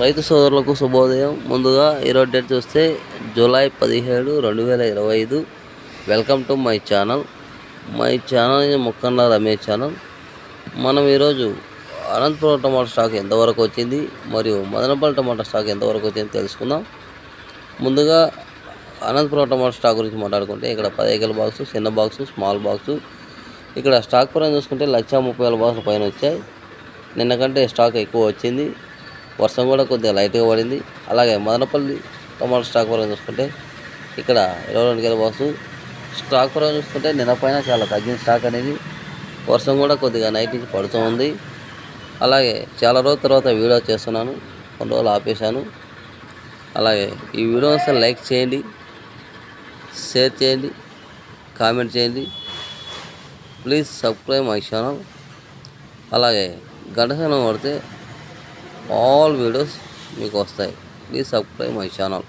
రైతు సోదరులకు శుభోదయం. ముందుగా ఈరోజు డేట్ చూస్తే జూలై పదిహేడు రెండు వేల ఇరవై ఐదు. Welcome to my channel my channel Mokkanna Ramesh channel మనం ఈరోజు అనంతపురం టమాటా స్టాక్ ఎంతవరకు వచ్చింది మరియు మదనపల్లి టమాటా స్టాక్ ఎంతవరకు వచ్చింది తెలుసుకుందాం. ముందుగా అనంతపురం టమాటా స్టాక్ గురించి మాట్లాడుకుంటే ఇక్కడ పదిహేకల బాక్సు చిన్న బాక్సు స్మాల్ బాక్సు ఇక్కడ స్టాక్ పరంగా చూసుకుంటే లక్ష ముప్పై వేల బాక్సుల పైన వచ్చాయి. నిన్న కంటే స్టాక్ ఎక్కువ వచ్చింది. వర్షం కూడా కొద్దిగా లైట్గా పడింది. అలాగే మదనపల్లి టమాటా స్టాక్ పరంగా చూసుకుంటే ఇక్కడ ఇరవై రెండు కేల బాక్సు స్టాక్ పరంగా చూసుకుంటే నిన్న పైన చాలా తగ్గిన స్టాక్ అనేది వర్షం కూడా కొద్దిగా నైట్ నుంచి పడుతూ ఉంది. అలాగే చాలా రోజుల తర్వాత వీడియో చేస్తున్నాను. కొన్ని రోజులు ఆపేశాను. అలాగే ఈ వీడియో వస్తే లైక్ చేయండి షేర్ చేయండి కామెంట్ చేయండి. Please subscribe my channel. అలాగే గంట పడితే పడితే ఆల్ వీడియోస్ మీకు వస్తాయి ప్లీజ్ సబ్స్క్రైబ్ మై ఛానల్